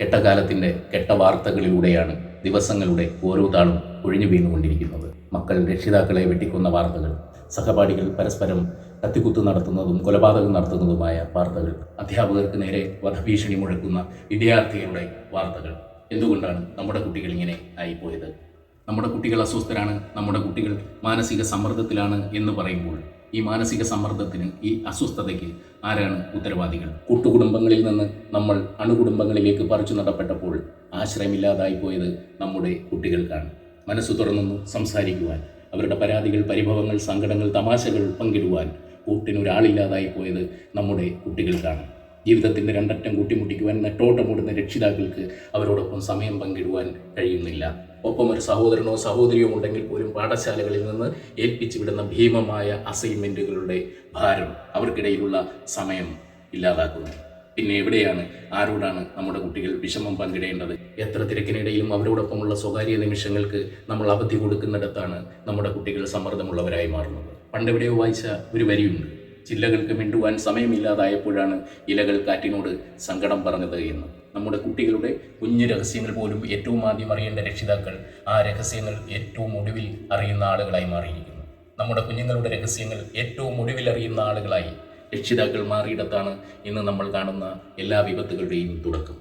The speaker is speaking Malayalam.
കെട്ടകാലത്തിന്റെ കെട്ട വാർത്തകളിലൂടെയാണ് ദിവസങ്ങളുടെ ഓരോ താളും ഒഴിഞ്ഞു വീണുകൊണ്ടിരിക്കുന്നത്. മക്കൾ രക്ഷിതാക്കളെ വെട്ടിക്കൊന്ന വാർത്തകൾ സഹപാഠികൾ പരസ്പരം കത്തിക്കുത്ത് നടത്തുന്നതും കൊലപാതകം നടത്തുന്നതുമായ വാർത്തകൾ അധ്യാപകർക്ക് നേരെ വധഭീഷണി മുഴക്കുന്ന വിദ്യാർത്ഥികളുടെ വാർത്തകൾ. എന്തുകൊണ്ടാണ് നമ്മുടെ കുട്ടികൾ ഇങ്ങനെ ആയിപ്പോയത്? നമ്മുടെ കുട്ടികൾ അസ്വസ്ഥരാണ് നമ്മുടെ കുട്ടികൾ മാനസിക സമ്മർദ്ദത്തിലാണ് എന്ന് പറയുമ്പോൾ ഈ മാനസിക സമ്മർദ്ദത്തിന് ഈ അസ്വസ്ഥതയ്ക്ക് ആരാണ് ഉത്തരവാദികൾ? കൂട്ടുകുടുംബങ്ങളിൽ നിന്ന് നമ്മൾ അണുകുടുംബങ്ങളിലേക്ക് പറിച്ചു നടപ്പെട്ടപ്പോൾ ആശ്രയമില്ലാതായി പോയത് നമ്മുടെ കുട്ടികൾക്കാണ്. മനസ്സ് തുറന്നു സംസാരിക്കുവാൻ അവരുടെ പരാതികൾ പരിഭവങ്ങൾ സങ്കടങ്ങൾ തമാശകൾ പങ്കിടുവാൻ കൂട്ടിനൊരാളില്ലാതായി പോയത് നമ്മുടെ കുട്ടികൾക്കാണ്. ജീവിതത്തിന്റെ രണ്ടറ്റം കൂട്ടിമുട്ടിക്കുവാൻ നെട്ടോട്ടമോടുന്ന രക്ഷിതാക്കൾക്ക് അവരോടൊപ്പം സമയം പങ്കിടുവാൻ കഴിയുന്നില്ല. ഒപ്പം ഒരു സഹോദരനോ സഹോദരിയോ ഉണ്ടെങ്കിൽ പോലും പാഠശാലകളിൽ നിന്ന് ഏൽപ്പിച്ചു വിടുന്ന ഭീമമായ അസൈൻമെന്റുകളുടെ ഭാരം അവർക്കിടയിലുള്ള സമയം ഇല്ലാതാക്കുന്നു. പിന്നെ എവിടെയാണ് ആരോടാണ് നമ്മുടെ കുട്ടികൾ വിഷമം പങ്കിടേണ്ടത്? എത്ര തിരക്കിനിടയിലും അവരോടൊപ്പമുള്ള സ്വകാര്യ നിമിഷങ്ങൾക്ക് നമ്മൾ അവധി കൊടുക്കുന്നിടത്താണ് നമ്മുടെ കുട്ടികൾ സമ്മർദ്ദമുള്ളവരായി മാറുന്നത്. പണ്ടെവിടെയോ വായിച്ച ഒരു വരിയുണ്ട്. ചില്ലകൾക്ക് മിണ്ടുവാൻ സമയമില്ലാതായപ്പോഴാണ് ഇലകൾ കാറ്റിനോട് സങ്കടം പറഞ്ഞത് എന്ന്. നമ്മുടെ കുട്ടികളുടെ കുഞ്ഞു രഹസ്യങ്ങൾ പോലും ഏറ്റവും ആദ്യം അറിയേണ്ട രക്ഷിതാക്കൾ ആ രഹസ്യങ്ങൾ ഏറ്റവും ഒടുവിൽ അറിയുന്ന ആളുകളായി മാറിയിരിക്കുന്നു. നമ്മുടെ കുഞ്ഞുങ്ങളുടെ രഹസ്യങ്ങൾ ഏറ്റവും ഒടുവിൽ അറിയുന്ന ആളുകളായി രക്ഷിതാക്കൾ മാറിയിടത്താണ് ഇന്ന് നമ്മൾ കാണുന്ന എല്ലാ വിപത്തുകളുടെയും തുടക്കം.